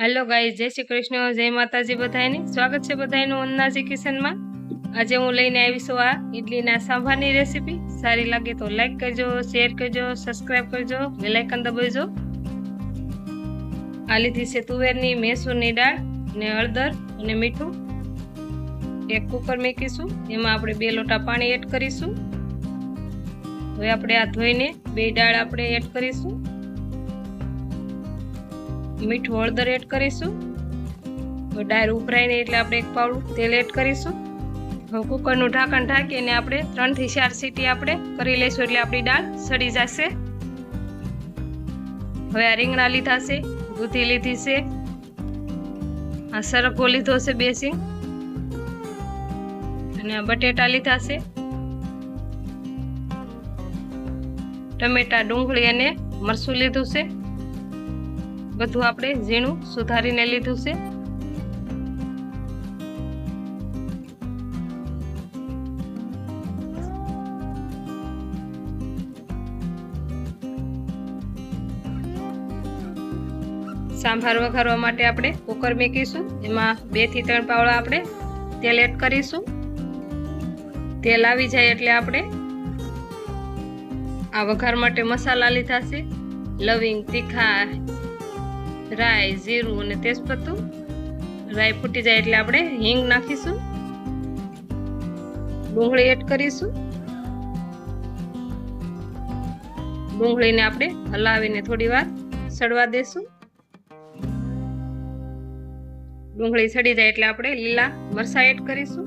Hello guys જય શ્રી કૃષ્ણ, જય માતાજી બધાયની. સ્વાગત છે બધાયનું અન્નાજી કિચનમાં આજે હું લઈને આવી છું આ ઇડલીના સાંભારની રેસીપી. સારી લાગે તો લાઈક કરજો શેર કરજો સબસ્ક્રાઇબ કરજો બેલ આઇકન દબાવજો. આ લીધી છે તુવેરની મેસૂરની દાળ ને હળદર અને મીઠું. એક કુકર મૂકીશું, એમાં આપણે બે લોટા પાણી એડ કરીશું. હવે આપણે આ ધોઈને બે દાળ આપણે એડ કરીશું. મીઠું હળદર એડ કરીશું. ડાયર ઉભરાઈને એટલે આપણે એક પાવડું તેલ એડ કરીશું. હવે કુકરનું ઢાંકણ ઢાંકીને આપણે ત્રણથી ચાર સીટી આપણે કરી લઈશું એટલે આપણી દાળ સડી જશે. હવે આ રીંગણા લીધા છે, દૂધી લીધી છે. આ સરકો લીધો છે બે સિંગ. અને આ બટેટા લીધા છે. ટમેટા ડુંગળી અને મરસું લીધું છે. બધું આપણે ઝીણું સુધારીને લીધું છે. સાંભાર વઘારવા માટે આપણે કુકર મૂકીશું. એમાં બેથી ત્રણ પાવડા આપણે તેલ એડ કરીશું. તેલ આવી જાય એટલે આપણે આ વઘાર માટે મસાલા લીધા છે. લવિંગ, તીખા રાઈ, જીરું અને તેજપત્તું. રાઈ ફૂટી જાય એટલે આપણે હિંગ નાખીશું. ડુંગળી એડ કરીશું. ડુંગળીને આપણે હલાવીને થોડી વાર સડવા દેશું. ડુંગળી સડી જાય એટલે આપણે લીલા મરસા એડ કરીશું.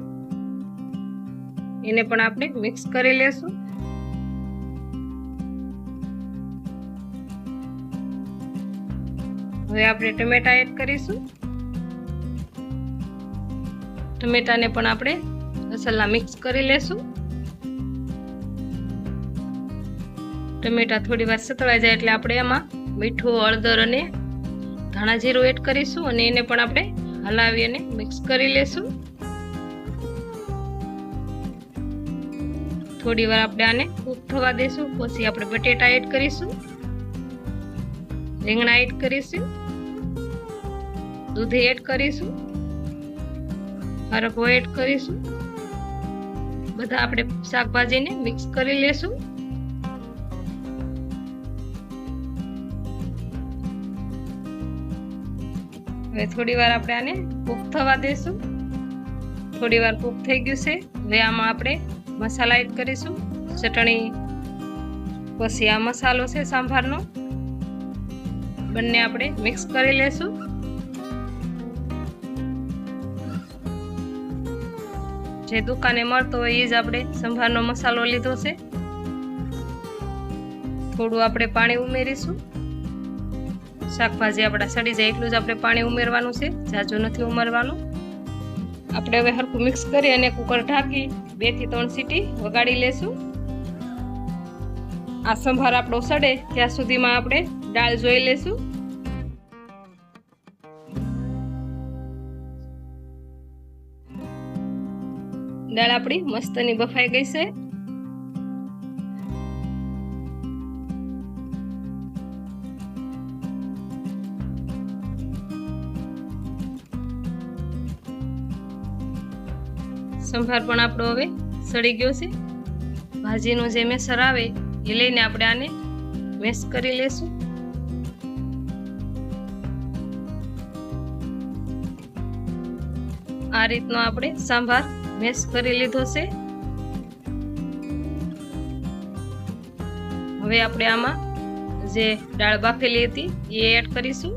એને પણ આપણે મિક્સ કરી લેશું. હવે આપણે ટમેટા એડ કરીશું. ટમેટાને પણ આપણે મસાલા મિક્સ કરી લેશું. ટમેટા થોડી વાર સતળાઈ જાય એટલે આપણે એમાં મીઠું, હળદર અને ધાણા જીરું એડ કરીશું અને એને પણ આપણે હલાવી અને મિક્સ કરી લેશું. થોડી વાર આપણે આને કૂક થવા દેશું, પછી આપણે બટેટા એડ કરીશું. રીંગણા એડ કરીશું. દૂધી એડ કરીશું. હરકો એડ કરીશું. બધા આપણે શાકભાજીને મિક્સ કરી લેશું. હવે થોડી વાર આપણે આને કૂક થવા દેશું. થોડી વાર કૂક થઈ ગયું છે. હવે આમાં આપણે મસાલા એડ કરીશું. ચટણી, પછી આ મસાલો છે સાંભારનો. બંને આપણે મિક્સ કરી લેશું. જે દુકાને મળતો હોય એ જ આપણે સંભારનો મસાલો લીધો છે. થોડું આપણે પાણી ઉમેરીશું. શાકભાજી આપણા સડી જાય એટલું જ આપણે પાણી ઉમેરવાનું છે. જાજુ નથી ઉમેરવાનું. આપણે હવે હરખું મિક્સ કરી અને કુકર ઢાંકી બેથી ત્રણ સીટી વગાડી લેશું. આ સંભાર આપણો સડે ત્યાં સુધીમાં આપણે દાળ જોઈ લેશું. દાળ આપણી મસ્તની બફાઈ ગઈ છે. સંભાર પણ આપણો હવે સડી ગયો છે. ભાજીનો જે મેસર આવે એ લઈને આપણે આને મેશ કરી લેશું. આ રીતનો આપણે સાંભાર મેશ કરી લીધો છે. હવે આપણે આમાં જે દાળ બાફેલી હતી, એ એડ કરીશું.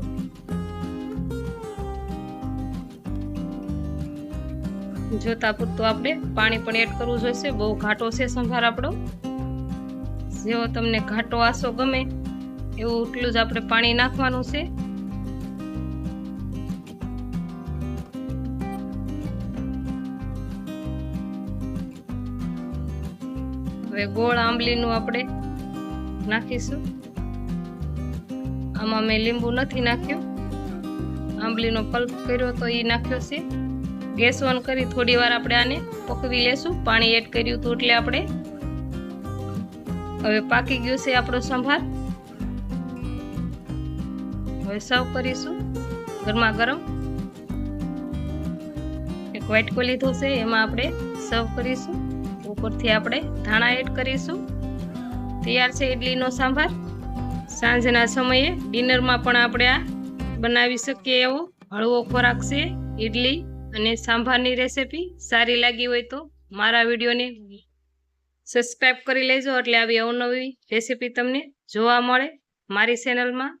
જોતા પૂરતું આપણે પાણી પણ એડ કરવું જોઈશે, બહુ ઘાટો છે સંભાર આપણો. જેવો તમને ઘાટો આસો ગમે, એવું એટલું જ આપણે પાણી નાખવાનું છે. હવે ગોળ આંબલીનું આપણે નાખીશું. આમાં મેં લીંબુ નથી નાખ્યું. આંબલીનો પલ્પ કર્યો તો એ નાખ્યો છે. ગેસ ઓન કરી થોડી વાર આપણે આને પકવી લેશું. પાણી એડ કર્યું હતું એટલે આપણે હવે પાકી ગયું છે આપણો સંભાર. હવે સર્વ કરીશું ગરમા ગરમ. એક વાટકો લીધો છે એમાં આપણે સર્વ કરીશું. ઉપરથી આપણે ધાણા એડ કરીશું. તૈયાર છે ઇડલીનો સાંભાર. સાંજના સમયે ડિનરમાં પણ આપણે આ બનાવી શકીએ એવો હળવો ખોરાક છે ઇડલી અને સાંભારની રેસિપી. સારી લાગી હોય તો મારા વિડીયોને સબસ્ક્રાઈબ કરી લેજો એટલે આવી અવનવી રેસિપી તમને જોવા મળે મારી ચેનલમાં